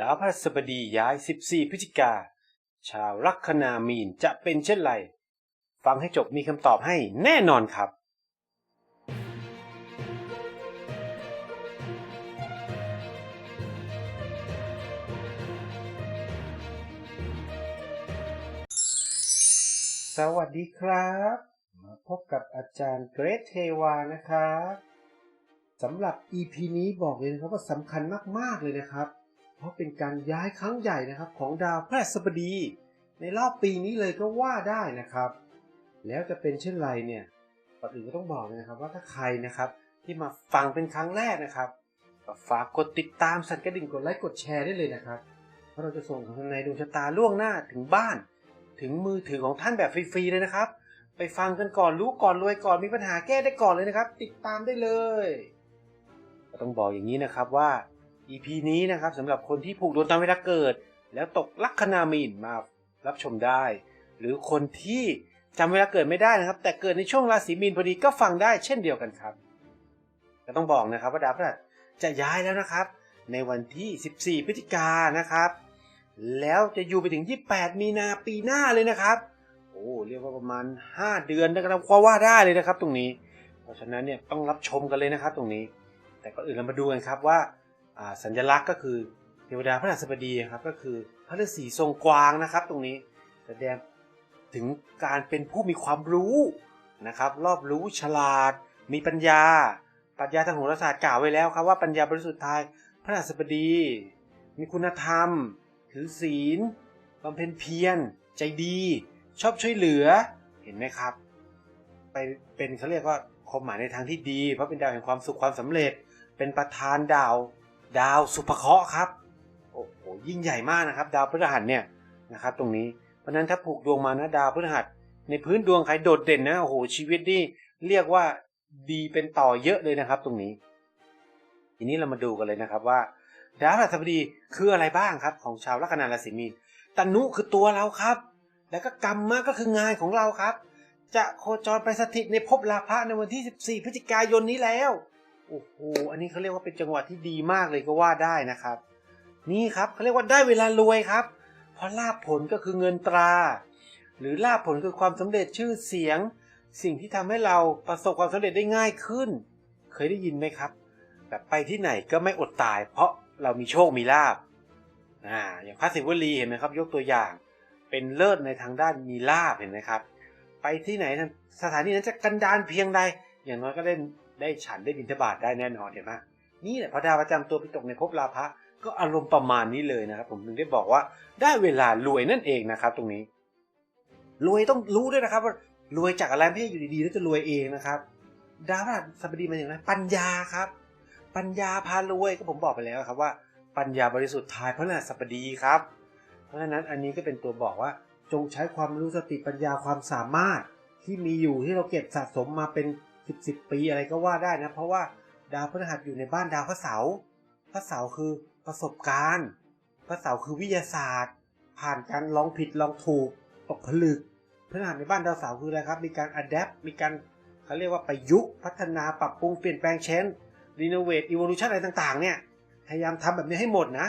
ดาวพฤหัสบดีย้าย 14 พฤศจิกา ชาวลัคนามีนจะเป็นเช่นไร ฟังให้จบมีคำตอบให้แน่นอนครับสวัสดีครับ มาพบกับอาจารย์เกรทเทวานะครับสำหรับ EP นี้บอกเลยนะครับว่าสำคัญมาก ๆ เลยนะครับ เพราะเป็นการย้ายครั้งใหญ่นะครับของดาวพฤหัสบดี ในรอบปีนี้เลยก็ว่าได้นะครับ แล้วจะเป็นเช่นไรเนี่ยก่อนอื่นก็ต้องบอกเลยนะครับว่าถ้าใครนะครับที่มาฟังเป็นครั้งแรกนะครับก็ฝากกดติดตามสั่นกระดิ่งกดไลค์กดแชร์ได้เลยนะครับ เพราะเราจะส่งทางในดวงชะตาล่วงหน้าถึงบ้าน ถึงมือถือของท่านแบบฟรีๆเลยนะครับ ไปฟังกันก่อนรู้ก่อนรวยก่อนมีปัญหาแก้ได้ก่อนเลยนะครับ ติดตามได้เลย ต้องบอกอย่างนี้นะครับว่า EP นี้นะครับสำหรับคนที่ผูกดวงตามเวลาเกิด แล้วตกลัคนามีนมารับชมได้ หรือคนที่จำเวลาเกิดไม่ได้นะครับ แต่เกิดในช่วงราศีมีนพอดีก็ฟังได้เช่นเดียวกันครับก็ต้องบอกนะครับว่าดาวพฤหัสจะย้ายแล้วนะครับ ในวันที่ 14 พฤศจิกานะครับ แล้วจะอยู่ไปถึง 28 มีนาปีหน้าเลยนะครับ โอ้เรียกว่าประมาณ 5 เดือนนะครับก็ว่าได้เลยนะครับ ตรงนี้ เพราะฉะนั้นเนี่ยต้องรับชมกันเลยนะครับตรงนี้ แต่ก็อื่นเรามาดูกันครับว่า สัญลักษณ์ก็คือเทวดาพระราชบดีครับก็คือพระฤาษีทรงกวางนะครับ ตรงนี้แสดงถึงการเป็นผู้มีความรู้นะครับ รอบรู้ฉลาด มีปัญญาปรัชญาทางโหราศาสตร์กล่าวไว้แล้วครับว่าปัญญาบริสุทธิ์ทายพระราชบดี มีคุณธรรม ถือศีลบำเพ็ญเพียรใจดี ชอบช่วยเหลือเห็นไหมครับ ไปเป็นเขาเรียกว่าความหมายในทางที่ดี เพราะเป็นดาวแห่งความสุขความสำเร็จ เป็นประธานดาว ดาวสุภเคราะห์ครับโอ้โหยิ่งใหญ่มากนะครับ ดาวพฤหัสเนี่ยนะครับ ตรงนี้เพราะนั้นถ้าผูกดวงมานะดาวพฤหัส ในพื้นดวงใครโดดเด่นนะโอ้โหชีวิตนี่เรียกว่าดีเป็นต่อเยอะเลยนะครับ ตรงนี้ ทีนี้เรามาดูกันเลยนะครับว่า ดาวพฤหัสบดีคืออะไรบ้างครับ ของชาวลัคนาราศีมีนตนุคือตัวเราครับ แล้วก็กรรมะก็คืองานของเราครับ จะโคจรไปสถิตในภพลาภะในวันที่ 14 พฤศจิกายนนี้แล้ว โอ้โห อันนี้เขาเรียกว่าเป็นจังหวะที่ดีมากเลยก็ว่าได้นะครับ นี่ครับเขาเรียกว่าได้เวลารวยครับ เพราะลาภผลก็คือเงินตรา หรือลาภผลคือความสำเร็จชื่อเสียง สิ่งที่ทำให้เราประสบความสำเร็จได้ง่ายขึ้น เคยได้ยินไหมครับ แบบไปที่ไหนก็ไม่อดตาย เพราะเรามีโชคมีลาบอ่าอย่างพระศิวลีเห็นไหมครับ ยกตัวอย่าง เป็นเลิศในทางด้านมีลาบเห็นไหมครับ ไปที่ไหนสถานที่นั้นจะกันดานเพียงใดอย่างน้อยก็ได้ ได้ฉันได้บิณฑบาตได้แน่นอนเห็นไหมนี่แหละพระดาวประจำตัวไปตกในภพลาภะก็อารมณ์ประมาณนี้เลยนะครับ ผมถึงได้บอกว่าได้เวลารวยนั่นเองนะครับ ตรงนี้ รวยต้องรู้ด้วยนะครับว่ารวยจากอะไรไม่ใช่อยู่ดีๆแล้วจะรวยเองนะครับ ดาวพฤหัสบดีมาอย่างไรปัญญาครับ ปัญญาพารวยก็ผมบอกไปแล้วครับว่า ปัญญาบริสุทธิ์ทายพระฤหัสบดีครับ เพราะฉะนั้นอันนี้ก็เป็นตัวบอกว่าจงใช้ความรู้สติปัญญาความสามารถที่มีอยู่ที่เราเก็บสะสมมาเป็น สิบสิบปีอะไรก็ว่าได้นะ เพราะว่าดาวพฤหัสอยู่ในบ้านดาวพระเสาร์พระเสาร์คือประสบการณ์ พระเสาร์คือวิทยาศาสตร์ ผ่านการลองผิดลองถูกตกผลึกพฤหัสในบ้านดาวเสาร์คืออะไรครับ มีการอัดแอปมีการเขาเรียกว่าประยุกต์พัฒนาปรับปรุงเปลี่ยนแปลงเชนรีโนเวทอีโวลูชันอะไรต่างๆ เนี่ยพยายามทำแบบนี้ให้หมดนะ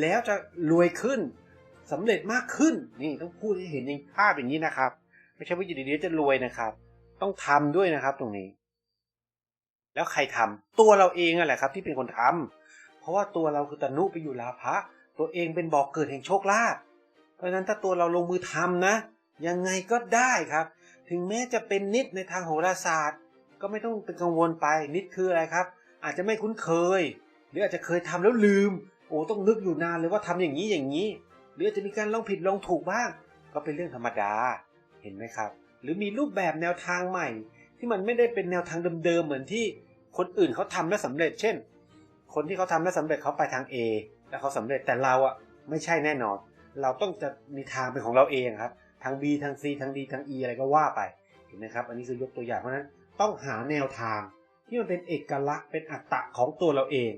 แล้วจะรวยขึ้นสำเร็จมากขึ้น นี่ต้องพูดให้เห็นในภาพอย่างนี้นะครับ ไม่ใช่ว่าอยู่ดีๆจะรวยนะครับ ต้องทำด้วยนะครับตรงนี้ แล้วใครทำตัวเราเองนั่นแหละครับ ที่เป็นคนทำเพราะว่าตัวเราคือตนุไปอยู่ลาภะตัวเองเป็นบอกเกิดแห่งโชคลาภเพราะฉะนั้นถ้าตัวเราลงมือทำนะ ยังไงก็ได้ครับ ถึงแม้จะเป็นนิดในทางโหราศาสตร์ ก็ไม่ต้องเป็นกังวลไปนิดคืออะไรครับ อาจจะไม่คุ้นเคย หรืออาจจะเคยทำแล้วลืม โอ้ต้องนึกอยู่นานเลยว่าทำอย่างนี้อย่างนี้ หรืออาจจะมีการลองผิดลองถูกบ้าง ก็เป็นเรื่องธรรมดาเห็นไหมครับ หรือมีรูปแบบแนวทางใหม่ ที่มันไม่ได้เป็นแนวทางเดิมๆเหมือนที่คนอื่นเขาทำแล้วสำเร็จ เช่น คนที่เขาทำแล้วสำเร็จเขาไปทาง A แล้วเขาสำเร็จแต่เราอะไม่ใช่แน่นอน เราต้องจะมีทางเป็นของเราเองครับ ทาง B ทาง C ทาง D ทาง E อะไรก็ว่าไปเห็นไหมครับ อันนี้คือยกตัวอย่างเพราะนั้นต้องหาแนวทางที่มันเป็นเอกลักษณ์เป็นอัตตะของตัวเราเอง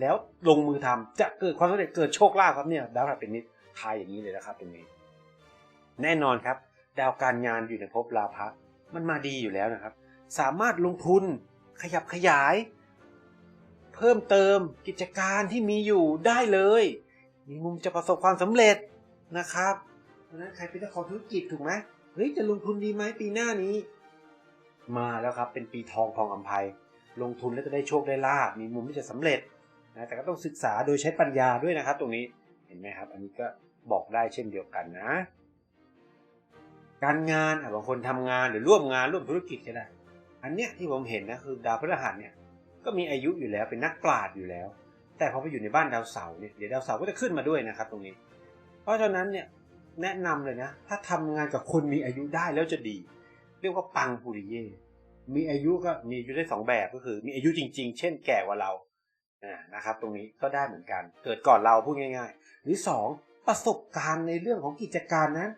แล้วลงมือทำจะเกิดความสำเร็จเกิดโชคลาภครับเนี่ยดาวพฤหัสเป็นนิดทายอย่างนี้เลยนะครับตรงนี้ แน่นอนครับ ดาวการงานอยู่ในภพลาภะมันมาดีอยู่แล้วนะครับ สามารถลงทุนขยับขยาย เพิ่มเติมกิจการที่มีอยู่ได้เลย มีมุมจะประสบความสำเร็จนะครับเพราะนั้นใครเป็นเจ้าของธุรกิจถูกไหมเฮ้ยจะลงทุนดีไหมปีหน้านี้ มาแล้วครับเป็นปีทองทองอัมภัยลงทุนแล้วจะได้โชคได้ลาบมีมุมที่จะสำเร็จนะแต่ก็ต้องศึกษาโดยใช้ปัญญาด้วยนะครับ ตรงนี้เห็นไหมครับ อันนี้ก็บอกได้เช่นเดียวกันนะ การงานอะบางคนทำงานหรือร่วมงานร่วมธุรกิจก็ได้ อันเนี้ยที่ผมเห็นนะคือดาวพฤหัสเนี่ยก็มีอายุอยู่แล้วเป็นนักปราชญ์อยู่แล้ว แต่พอไปอยู่ในบ้านดาวเสาร์เนี่ยเดี๋ยวดาวเสาร์ก็จะขึ้นมาด้วยนะครับ ตรงนี้ เพราะฉะนั้นเนี่ยแนะนำเลยนะ ถ้าทำงานกับคนมีอายุได้แล้วจะดี เรียกว่าปังปุริเย มีอายุก็มีอายุได้สองแบบก็คือ มีอายุจริง ๆ เช่นแก่กว่าเราอ่านะครับ ตรงนี้ก็ได้เหมือนกัน เกิดก่อนเราพูดง่าย ๆ หรือสองประสบการณ์ในเรื่องของกิจการนั้น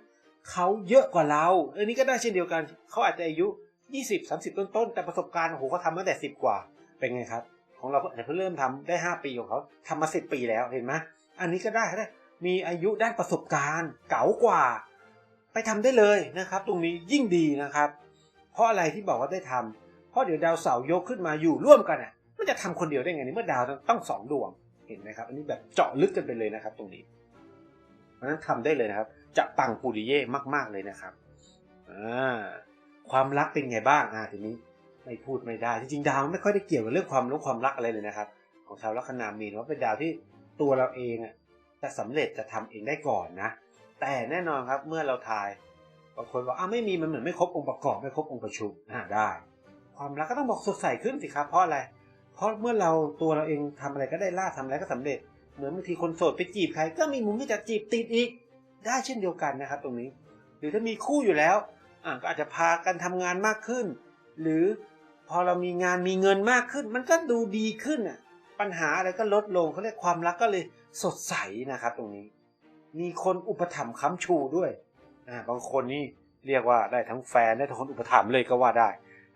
เขาเยอะกว่าเราเออนี่ก็ได้เช่นเดียวกันเขาอาจจะอายุ 20 30 ต้นๆ แต่ประสบการณ์โอ้โหเขาทำมาตั้งแต่ 10 กว่า เป็นไงครับ ของเราอาจจะเพิ่งเริ่มทำได้ 5 ปีของเขาทำมา 10 ปีแล้วเห็นไหมอันนี้ก็ได้ได้มีอายุด้านประสบการณ์เก๋ากว่า ไปทำได้เลยนะครับ ตรงนี้ยิ่งดีนะครับ เพราะอะไรที่บอกว่าได้ทำเพราะเดี๋ยวดาวเสาร์ยกขึ้นมาอยู่ร่วมกันอะมันจะทำคนเดียวได้ไงนี่เมื่อดาวต้องสองดวงเห็นไหมครับ อันนี้แบบเจาะลึกกันไปเลยนะครับ ตรงนี้เพราะฉะนั้นทำได้เลยนะครับ จะปังปูริเย่มาก ๆ เลยนะครับความรักเป็นไงบ้างอ่าทีนี้ไม่พูดไม่ได้ จริงๆดาวไม่ค่อยได้เกี่ยวกับเรื่องความรักความรักอะไรเลยนะครับ ของชาวลัคนามีนว่าเป็นดาวที่ตัวเราเองจะสำเร็จจะทำเองได้ก่อนนะ แต่แน่นอนครับเมื่อเราทายบางคนบอกอ้าไม่มีมันเหมือนไม่ครบองค์ประกอบไม่ครบองค์ประชุมอ่าได้ ความรักก็ต้องบอกสดใสขึ้นสิครับเพราะอะไร เพราะเมื่อเราตัวเราเองทำอะไรก็ได้ล่าทำอะไรก็สำเร็จ เหมือนบางทีคนโสดไปจีบใคร ก็มีมุมที่จะจีบติดอีก ได้เช่นเดียวกันนะครับตรงนี้ หรือถ้ามีคู่อยู่แล้วอ่าก็อาจจะพากันทำงานมากขึ้น หรือพอเรามีงานมีเงินมากขึ้น มันก็ดูดีขึ้นอะปัญหาอะไรก็ลดลงเขาเรียกความรักก็เลยสดใสนะครับตรงนี้ มีคนอุปถัมภ์ค้ำชูด้วยอ่าบางคนนี่เรียกว่าได้ทั้งแฟนได้ทั้งคนอุปถัมภ์เลยก็ว่าได้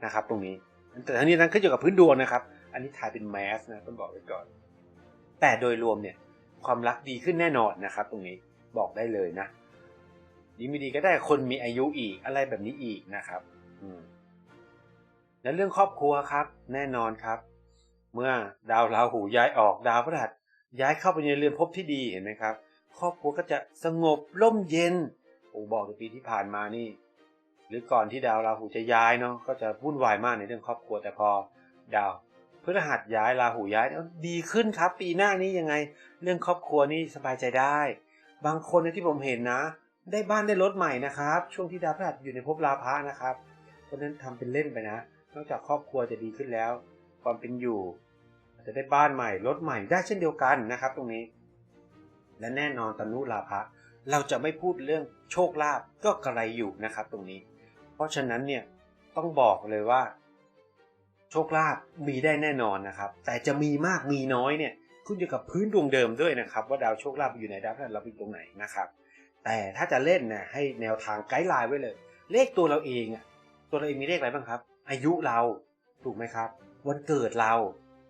นะครับ ตรงนี้ แต่ทั้งนี้นั้นขึ้นอยู่กับพื้นดวงนะครับ อันนี้ถ่ายเป็นแมสนะต้องบอกไว้ก่อน แต่โดยรวมเนี่ยความรักดีขึ้นแน่นอนนะครับ ตรงนี้ บอกได้เลยนะดีไม่ดีก็ได้คนมีอายุอีกอะไรแบบนี้อีกนะครับ อืมและเรื่องครอบครัวครับ แน่นอนครับ เมื่อดาวราหูย้ายออกดาวพฤหัสย้ายเข้าไปในเรือนภพที่ดีเห็นไหมครับ ครอบครัวก็จะสงบร่มเย็นโอ้บอกในปีที่ผ่านมานี่ หรือก่อนที่ดาวราหูจะย้ายเนาะก็จะวุ่นวายมากในเรื่องครอบครัวแต่พอ ดาวพฤหัสย้ายราหูย้ายดีขึ้นครับ ปีหน้านี้ยังไง เรื่องครอบครัวนี่สบายใจได้ บางคนที่ผมเห็นนะ ได้บ้านได้รถใหม่นะครับ ช่วงที่ดาวพฤหัสอยู่ในภพราพะนะครับเพราะนั้นทำเป็นเล่นไปนะ นอกจากครอบครัวจะดีขึ้นแล้ว ความเป็นอยู่จะได้บ้านใหม่รถใหม่ได้เช่นเดียวกันนะครับ ตรงนี้ และแน่นอนตนุราภะเราจะไม่พูดเรื่องโชคลาภก็กระไรอยู่นะครับ ตรงนี้ เพราะฉะนั้นเนี่ยต้องบอกเลยว่า โชคลาภมีได้แน่นอนนะครับ แต่จะมีมากมีน้อยเนี่ย ขึ้นอยู่กับพื้นดวงเดิมด้วยนะครับ ว่าดาวโชคลาภอยู่ในดาวพฤหัสเราอยู่ตรงไหนนะครับ แต่ถ้าจะเล่นนะให้แนวทางไกด์ไลน์ไว้เลย เลขตัวเราเองอะตัวเราเองมีเลขอะไรบ้างครับ อายุเราถูกไหมครับ วันเกิดเรา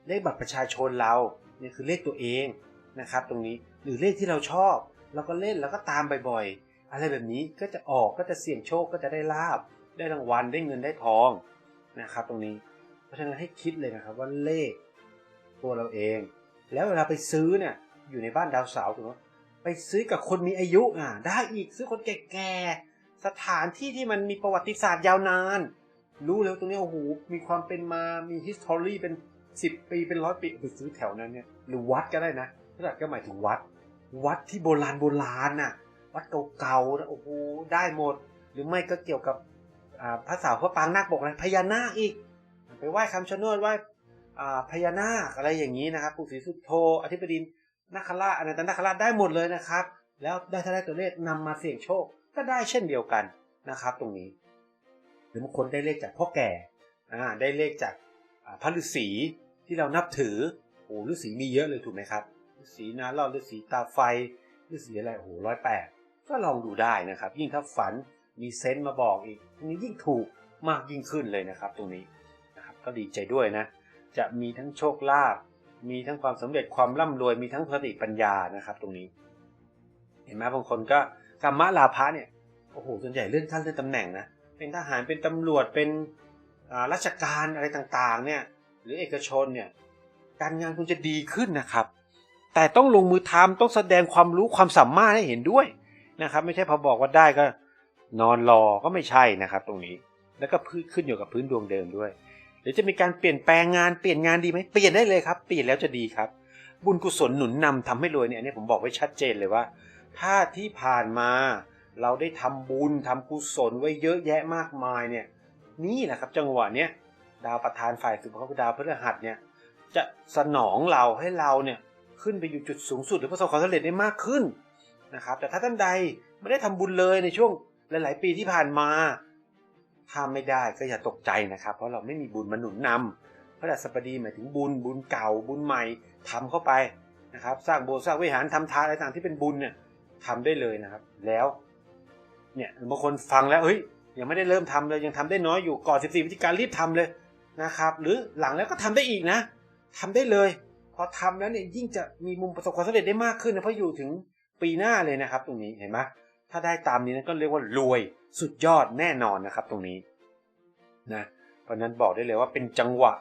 เลขบัตรประชาชนเราเนี่ยคือเลขตัวเองนะครับ ตรงนี้หรือเลขที่เราชอบเราก็เล่นแล้วก็ตามบ่อยๆอะไรแบบนี้ก็จะออกก็จะเสี่ยงโชคก็จะได้ลาบ ได้รางวัลได้เงินได้ทองนะครับ ตรงนี้ เพราะฉะนั้นให้คิดเลยนะครับว่าเลขตัวเราเอง แล้วเวลาไปซื้อเนี่ย อยู่ในบ้านดาวเสาร์ถูกไหมไปซื้อกับคนมีอายุอ่าได้อีกซื้อคนแก่ๆสถานที่ที่มันมีประวัติศาสตร์ยาวนาน รู้แล้วตรงนี้โอ้โหมีความเป็นมามี history เป็นสิบปีเป็นร้อยปีไปซื้อแถวนั้นเนี่ยหรือวัดก็ได้นะวัดก็หมายถึงวัด วัดที่โบราณโบราณน่ะ วัดเก่าๆนะโอ้โหได้หมด หรือไม่ก็เกี่ยวกับอ่าพระสาวพระปางนาคบอกอะไรพญานาคอีก ไปไหว้คำชะโนดไหว้ พญานาคอะไรอย่างนี้นะครับปู่ศรีสุโธอธิบดีนาคราชอนันตนาคราชได้หมดเลยนะครับ แล้วได้ถ้าได้ตัวเลขนำมาเสี่ยงโชคก็ได้เช่นเดียวกันนะครับ ตรงนี้ หรือบางคนได้เลขจากพ่อแก่ได้เลขจากพระฤาษีที่เรานับถือโอ้ฤาษีมีเยอะเลยถูกไหมครับฤาษีนาลอดฤาษีตาไฟฤาษีอะไรโอ้โหร้อยแปดก็ลองดูได้นะครับ ยิ่งถ้าฝันมีเซนต์มาบอกอีกนี้ยิ่งถูกมากยิ่งขึ้นเลยนะครับ ตรงนี้นะครับก็ดีใจด้วยนะ จะมีทั้งโชคลาภมีทั้งความสำเร็จความร่ำรวยมีทั้งสติปัญญานะครับ ตรงนี้ เห็นไหมบางคนก็กรรมะลาภะเนี่ยโอ้โหส่วนใหญ่เลื่อนขั้นเลื่อนตำแหน่งนะเป็นทหารเป็นตำรวจเป็นราชการอะไรต่างๆเนี่ยหรือเอกชนเนี่ยการงานคุณจะดีขึ้นนะครับ แต่ต้องลงมือทำต้องแสดงความรู้ความสามารถให้เห็นด้วยนะครับ ไม่ใช่พอบอกว่าได้ก็นอนรอก็ไม่ใช่นะครับ ตรงนี้แล้วก็พื้นขึ้นอยู่กับพื้นดวงเดิมด้วย หรือจะมีการเปลี่ยนแปลงงานเปลี่ยนงานดีไหมเปลี่ยนได้เลยครับเปลี่ยนแล้วจะดีครับ บุญกุศลหนุนนำทำให้รวยเนี่ยอันนี้ผมบอกไว้ชัดเจนเลยว่า ถ้าที่ผ่านมาเราได้ทำบุญทำกุศลไว้เยอะแยะมากมายเนี่ยนี่แหละครับจังหวะเนี้ยดาวประธานฝ่ายสุภาพดาวพฤหัสเนี่ยจะสนองเราให้เราเนี่ยขึ้นไปอยู่จุดสูงสุดหรือประสบความสำเร็จได้มากขึ้นนะครับแต่ถ้าท่านใดไม่ได้ทำบุญเลยในช่วงหลาย ๆ ปีที่ผ่านมา ถ้าไม่ได้ก็อย่าตกใจนะครับ เพราะเราไม่มีบุญมาหนุนนำพระราชบดีหมายถึงบุญบุญเก่าบุญใหม่ทำเข้าไปนะครับสร้างโบสถ์สร้างวิหารทำทานอะไรต่างที่เป็นบุญเนี่ยทำได้เลยนะครับ แล้วเนี่ยบางคนฟังแล้วเฮ้ยยังไม่ได้เริ่มทำเลยยังทำได้น้อยอยู่ก่อน 14 วิธีการรีบทำเลยนะครับ หรือหลังแล้วก็ทำได้อีกนะทำได้เลย พอทำแล้วเนี่ยยิ่งจะมีมุมประสบความสำเร็จได้มากขึ้นนะเพราะอยู่ถึงปีหน้าเลยนะครับ ตรงนี้เห็นไหม ถ้าได้ตามนี้นะก็เรียกว่ารวยสุดยอดแน่นอนนะครับตรงนี้นะเพราะนั้นบอกได้เลยว่าเป็นจังหวะ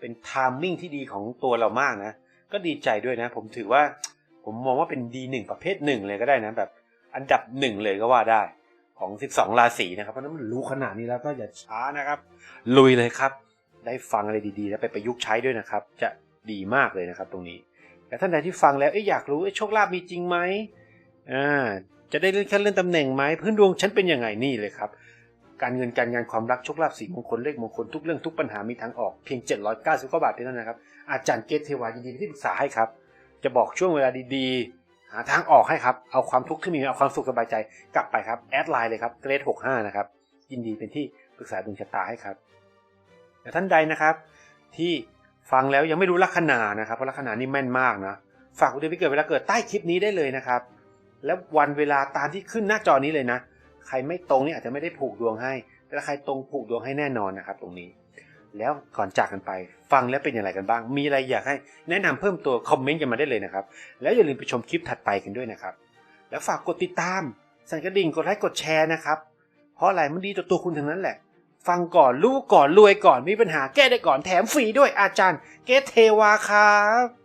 เป็นไทามมิ่งที่ดีของตัวเรามากนะ ก็ดีใจด้วยนะ ผมถือว่าผมมองว่าเป็นดีหนึ่งประเภทหนึ่งเลยก็ได้นะแบบอันดับหนึ่งเลยก็ว่าได้ของ 12 ราศีนะครับ เพราะนั้นมันรู้ขนาดนี้แล้วก็อย่าช้านะครับ ลุยเลยครับ ได้ฟังอะไรดีๆ แล้วไปประยุกต์ใช้ด้วยนะครับ จะดีมากเลยนะครับตรงนี้ แต่ท่านใดที่ฟังแล้วเอ๊ะอยากรู้โชคลาภมีจริงไหมอ่า จะได้เลื่อนขั้นเลื่อนตำแหน่งไหมพื้นดวงฉันเป็นยังไงนี่เลยครับ การเงินการงานความรักโชคลาภสีมงคลเลขมงคลทุกเรื่องทุกปัญหามีทางออกเพียง 790กว่าบาทเท่านั้นนะครับ อาจารย์เกตเทวายินดีที่ปรึกษาให้ครับ จะบอกช่วงเวลาดีๆ หาทางออกให้ครับเอาความทุกข์ที่มีเอาความสุขสบายใจกลับไปครับแอดไลน์เลยครับเกรด65นะครับยินดีเป็นที่ปรึกษาดวงชะตาให้ครับแต่ท่านใดนะครับที่ฟังแล้วยังไม่รู้ลัคนานะครับเพราะลัคนานี่แม่นมากนะฝากอุดมพิเกิดเวลาเกิดใต้คลิปนี้ได้เลยนะครับ แล้ววันเวลาตามที่ขึ้นหน้าจอนี้เลยนะ ใครไม่ตรงนี่อาจจะไม่ได้ผูกดวงให้ แต่ใครตรงผูกดวงให้แน่นอนนะครับ ตรงนี้ แล้วก่อนจากกันไป ฟังแล้วเป็นอย่างไรกันบ้าง มีอะไรอยากให้แนะนำเพิ่มตัวคอมเมนต์กันมาได้เลยนะครับ แล้วอย่าลืมไปชมคลิปถัดไปกันด้วยนะครับ แล้วฝากกดติดตาม สั่นกระดิ่งกดไลค์กดแชร์นะครับ เพราะอะไรมันดีต่อตัวคุณทั้งนั้นแหละ ฟังก่อนรู้ก่อนรวยก่อนมีปัญหาแก้ได้ก่อนแถมฟรีด้วยอาจารย์ เกตเทวาครับ